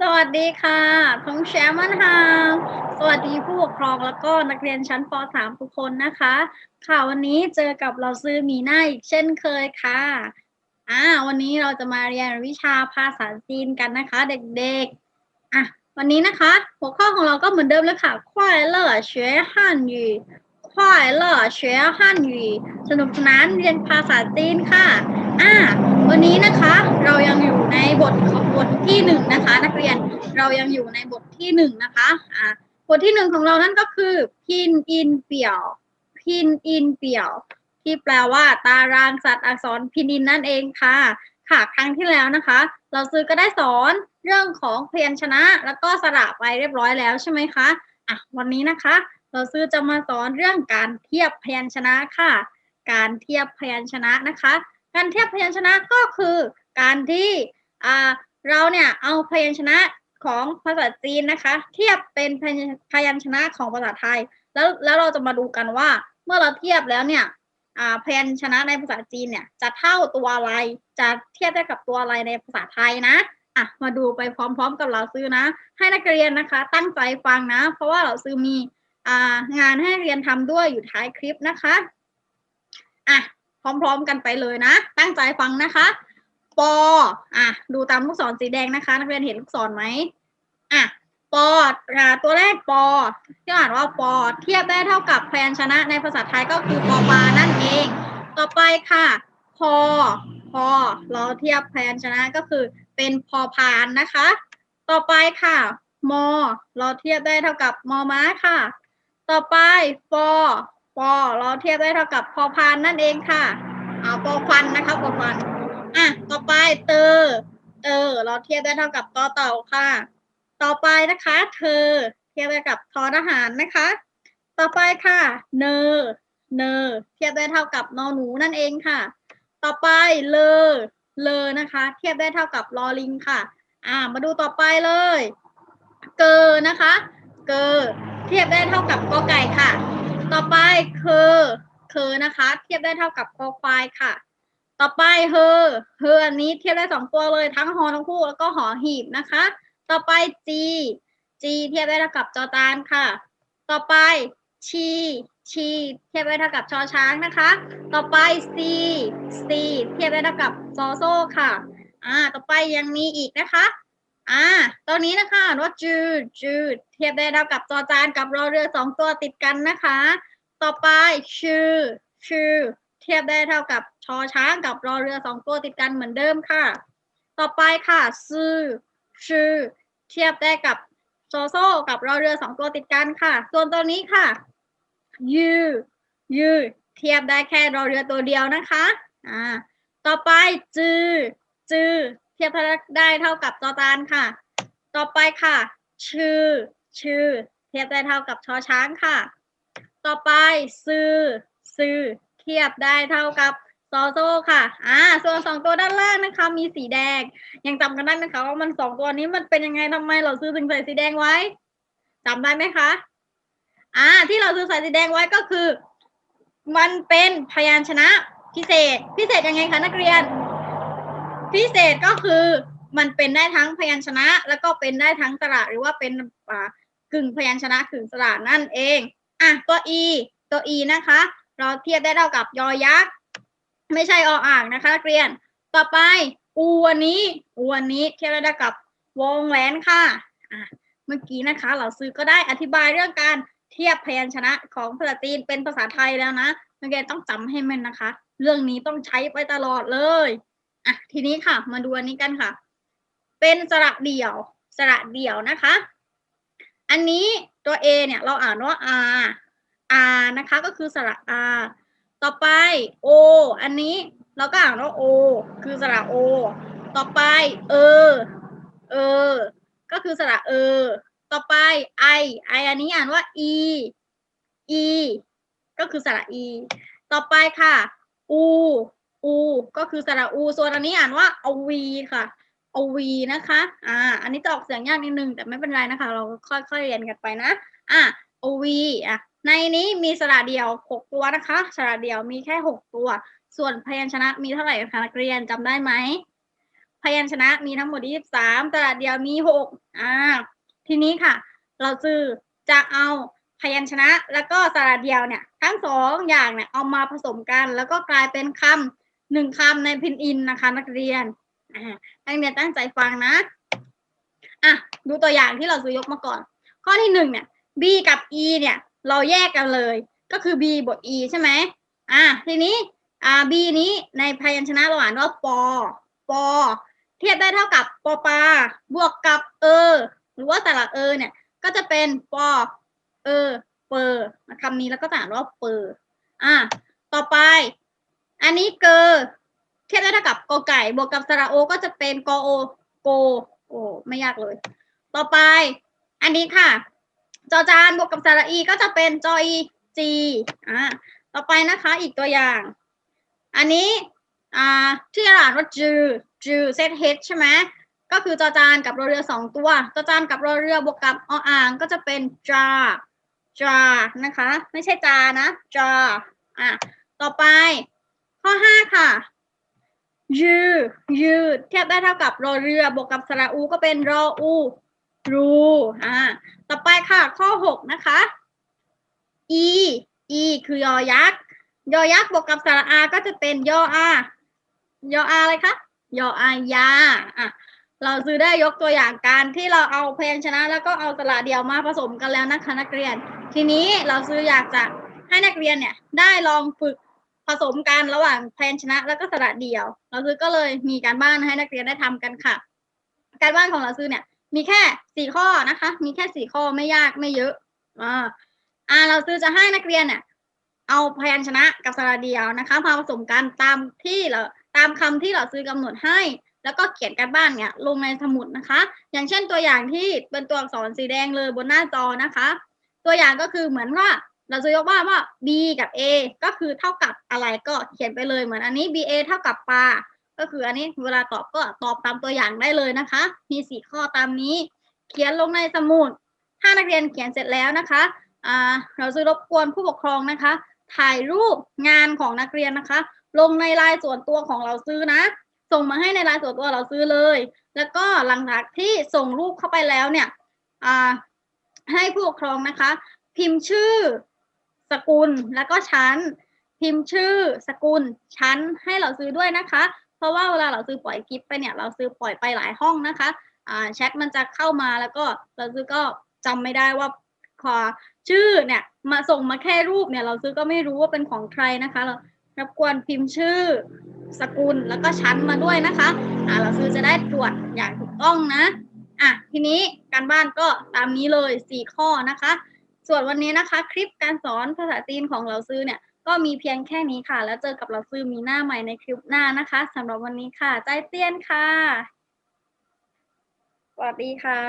สวัสดีค่ะทงแชมันฮาวสวัสดีผู้ปกครองแล้วก็นักเรียนชั้นป .3 ทุกคนนะคะ ค่ะวันนี้เจอกับเราซื้อมีหน้าอีกเช่นเคยค่ะอ่าวันนี้เราจะมาเรียนวิชาภาษาจีนกันนะคะ เด็กๆอะวันนี้นะคะ หัวข้อของเราก็เหมือนเดิมเลยค่ะควายเล่อเชื้ฮั่นยูควายเล่อเชื้ฮั่นยูสนุกสนานเรียนภาษาจีนค่ะอ่าวันนี้นะคะเรายังอยู่ ในบทของบทที่หนึ่งนะคะ นักเรียนเรายังอยู่ในบทที่หนึ่งนะคะอ่าบทที่หนึ่งของเรานั่นก็คือ พินอินเปี่ยว พินอินเปี่ยว ที่แปลว่า ตารางสัตว์อักษรพินินนั่นเองค่ะ ค่ะครั้งที่แล้วนะคะ เราซื้อก็ได้สอนเรื่องของเพยัญชนะ แล้วก็สระไปเรียบร้อยแล้วใช่ไหมคะอะวันนี้นะคะ เราซื้อจะมาสอนเรื่องการเทียบพยัญชนะค่ะ การเทียบพยัญชนะนะคะ การเทียบพยัญชนะก็คือการที่ อ่าเราเนี่ยเอาพยัญชนะของภาษาจีนนะคะ เทียบเป็นพยัญชนะของภาษาไทย แล้วแล้วเราจะมาดูกันว่า เมื่อเราเทียบแล้วเนี่ยพยัญชนะในภาษาจีนเนี่ย จะเท่าตัวอะไรจะเทียบได้กับตัวอะไรในภาษาไทยนะอะมาดูไปพร้อมๆกับเราซื้อนะ ให้นักเรียนนะคะ ตั้งใจฟังนะ เพราะว่าเราซื้อมีงานให้เรียนทำด้วยอยู่ท้ายคลิปนะคะอะพร้อมๆกันไปเลยนะ ตั้งใจฟังนะคะ ปออะดูตามลูกศรสีแดงนะคะ นักเรียนเห็นลูกศรไหมอะปออ่าตัวแรกปอที่อ่านว่าปอเทียบได้เท่ากับพยัญชนะในภาษาไทยก็คือปอปานั่นเอง ต่อไปค่ะพอพอเราเทียบพยัญชนะก็คือเป็นพอพานนะคะ ต่อไปค่ะมอเราเทียบได้เท่ากับมอม้าค่ะ ต่อไปฟอปอเราเทียบได้เท่ากับพอพานนั่นเองค่ะ เอาปอฟันนะคะปอฟัน อะ ต่อไปเตอเตอเราเทียบได้เท่ากับตอเต่าค่ะ ต่อไปนะคะ เธอ เทียบได้กับทอทหารนะคะ ต่อไปค่ะ เนอ เนอ เทียบได้เท่ากับนอหนูนั่นเองค่ะ ต่อไปเลอ เลอนะคะ เทียบได้เท่ากับลอลิงค่ะ อ่า มาดูต่อไปเลย เกอนะคะ เกอ เทียบได้เท่ากับกอไก่ค่ะ ต่อไปคือคือนะคะ เทียบได้เท่ากับคอควายค่ะ ต่อไปเฮอเฮออันนี้เทียบได้สองตัวเลยทั้งหอทั้งคู่แล้วก็หอหีบนะคะ ต่อไปจีจีเทียบได้เท่ากับจอจานค่ะ ต่อไปชีชีเทียบได้เท่ากับชอช้างนะคะ ต่อไปซีซีเทียบได้เท่ากับซอโซ่ค่ะอ่าต่อไปยังมีอีกนะคะอ่าตอนนี้นะคะว่าจืดจืดเทียบได้เท่ากับจอจานกับรอเรือสองตัวติดกันนะคะ ต่อไปชื่อชื่อ เทียบได้เท่ากับชอช้างกับรอเรือสองตัวติดกันเหมือนเดิมค่ะ ต่อไปค่ะซื่อชื่อเทียบได้กับโซโซกับรอเรือสองตัวติดกันค่ะ ส่วนตัวนี้ค่ะยือยือเทียบได้แค่รอเรือตัวเดียวนะคะอ่าต่อไปจือจือเทียบได้เท่ากับจอจานค่ะ ต่อไปค่ะ ชื่อ ชื่อ เทียบได้เท่ากับชอช้างค่ะ ต่อไปซื้อซื้อ เทียบได้เท่ากับซอโซ่ค่ะ อ่า ส่วนสองตัวด้านล่างนะคะ มีสีแดง ยังจำกันได้ไหมคะว่ามันสองตัวนี้มันเป็นยังไงทำไมเราซื้อถึงใส่สีแดงไว้จำได้ไหมคะ อ่า ที่เราซื้อใส่สีแดงไว้ก็คือ มันเป็นพยัญชนะพิเศษ พิเศษยังไงคะนักเรียน พิเศษก็คือมันเป็นได้ทั้งพยัญชนะ แล้วก็เป็นได้ทั้งสระหรือว่าเป็นอ่ากึ่งพยัญชนะกึ่งสระนั่นเอง อะตัว e ตัว e นะคะ เราเทียบได้เท่ากับยอยักษ์ไม่ใช่ออ่างนะคะนักเรียน ต่อไปอูอันนี้อูอันนี้เทียบได้เท่ากับวงแหวนค่ะอะเมื่อกี้นะคะเราซื้อก็ได้อธิบายเรื่องการเทียบพยัญชนะของภาษาจีนเป็นภาษาไทยแล้วนะนักเรียนต้องจำให้แม่นนะคะ เรื่องนี้ต้องใช้ไปตลอดเลยอะทีนี้ค่ะ มาดูอันนี้กันค่ะ เป็นสระเดี่ยวสระเดี่ยวนะคะ อันนี้ตัว A เนี่ยเราอ่านว่า R R นะคะก็คือสระ R ต่อไป O อันนี้เราก็อ่านว่า O คือสระ O ต่อไป เออ เออ ก็คือสระเออ ต่อไป I I อันนี้อ่านว่า E E ก็คือสระ E ต่อไปค่ะ U U ก็คือสระ U ส่วนอันนี้อ่านว่าเอวีค่ะเอวีนะคะ อ่า อันนี้จะออกเสียงยากนิดนึงแต่ไม่เป็นไรนะคะ เราค่อยๆเรียนกันไปนะ อะเอาวีอะ ในนี้มีสระเดียวหกตัวนะคะ สระเดียวมีแค่หกตัว ส่วนพยัญชนะมีเท่าไหร่คะนักเรียนจำได้ไหม พยัญชนะมีทั้งหมด 23 สระเดียวมี 6 อ่า ทีนี้ค่ะ เราซื้อจะเอาพยัญชนะแล้วก็สระเดียวเนี่ย ทั้งสองอย่างเนี่ยเอามาผสมกัน แล้วก็กลายเป็นคำหนึ่งคำในพินอินนะคะ นักเรียนอ่านักเรียนตั้งใจฟังนะอะดูตัวอย่างที่เราซื้อยกมาก่อน ข้อที่หนึ่งเนี่ย b กับ e เนี่ย เราแยกกันเลย ก็คือ b บวก e ใช่ไหมอะทีนี้อ่า b นี้ในพยัญชนะเราอ่านว่าปอปอเทียบได้เท่ากับปอปาบวกกับเออหรือว่าสระเออเนี่ยก็จะเป็นปอเออเปอร์คำนี้แล้วก็จะอ่านว่าเปอร์อะต่อไป อันนี้เกอเทียบได้เท่ากับกอไก่ บวกกับสระโอ ก็จะเป็นกอโอโกโอไม่ยากเลย ต่อไป อันนี้ค่ะ จอจานบวกกับสระอีก็จะเป็นจออีจีอ่าต่อไปนะคะอีกตัวอย่าง อันนี้อ่าที่อ่านว่าจือจือเซตเฮดใช่ไหมก็คือจอจานกับรอเรือสองตัวจอจานกับรอเรือบวกกับออ่างก็จะเป็นจาจานะคะ ไม่ใช่จานะจาอะต่อไป ข้อห้าค่ะยืยืเทียบได้เท่ากับรอเรือบวกกับสระอู ก็เป็นรออู รูอ่าต่อไปค่ะข้อหกนะคะ e e คือยอยักษ์ยอยักษ์บวกกับสระอา ก็จะเป็นยออายออาอะไรคะยออายาอะเราซื้อได้ยกตัวอย่างการที่เราเอาพยัญชนะ แล้วก็เอาสระเดียวมาผสมกันแล้วนะคะนักเรียน ทีนี้เราซื้ออยากจะให้นักเรียนเนี่ยได้ลองฝึกผสมกันระหว่างพยัญชนะ แล้วก็สระเดียว เราซื้อก็เลยมีการบ้านให้นักเรียนได้ทำกันค่ะ การบ้านของเราซื้อเนี่ย มีแค่สี่ข้อนะคะ มีแค่สี่ข้อไม่ยากไม่เยอะอ่าอ่าเราซื้อจะให้นักเรียนเนี่ยเอาพยัญชนะกับสระเดียวนะคะมาผสมกันตามที่เราตามคำที่เราซื้อกำหนดให้ แล้วก็เขียนการบ้านเนี่ยลงในสมุดนะคะ อย่างเช่นตัวอย่างที่เป็นตัวอักษรสีแดงเลยบนหน้าจอนะคะ ตัวอย่างก็คือเหมือนว่าเราจะยกว่าว่า b กับ a ก็คือเท่ากับอะไรก็เขียนไปเลยเหมือนอันนี้ ba เท่ากับปลา ก็คืออันนี้เวลาตอบก็ตอบตามตัวอย่างได้เลยนะคะ มีสี่ข้อตามนี้ เขียนลงในสมุดถ้านักเรียนเขียนเสร็จแล้วนะคะอ่าเราจะรบกวนผู้ปกครองนะคะ ถ่ายรูปงานของนักเรียนนะคะ ลงในลน์ส่วนตัวของเราซื้อนะ ส่งมาให้ในลน์ส่วนตัวเราซื้อเลย แล้วก็หลังจากที่ส่งรูปเข้าไปแล้วเนี่ยอ่าให้ผู้ปกครองนะคะ พิมพ์ชื่อสกุลแล้วก็ชั้น พิมพ์ชื่อสกุลชั้นให้เราซื้อด้วยนะคะ เพราะว่าเวลาเราซื้อปล่อยคลิปไปเนี่ยเราซื้อปล่อยไปหลายห้องนะคะแชทมันจะเข้ามาแล้วก็เราซื้อก็จำไม่ได้ว่าขอชื่อเนี่ยมาส่งมาแค่รูปเนี่ยเราซื้อก็ไม่รู้ว่าเป็นของใครนะคะเรารบกวนพิมพ์ชื่อสกุลแล้วก็ชั้นมาด้วยนะคะอ่าเราซื้อจะได้ตรวจอย่างถูกต้องนะอะทีนี้การบ้านก็ตามนี้เลยสี่ข้อนะคะ ส่วนวันนี้นะคะ คลิปการสอนภาษาจีนของเราซื้อเนี่ย ก็มีเพียงแค่นี้ค่ะ แล้วเจอกับเราซื้อมีหน้าใหม่ในคลิปหน้านะคะสำหรับวันนี้ค่ะ ใจเตี้ยนค่ะ สวัสดีค่ะ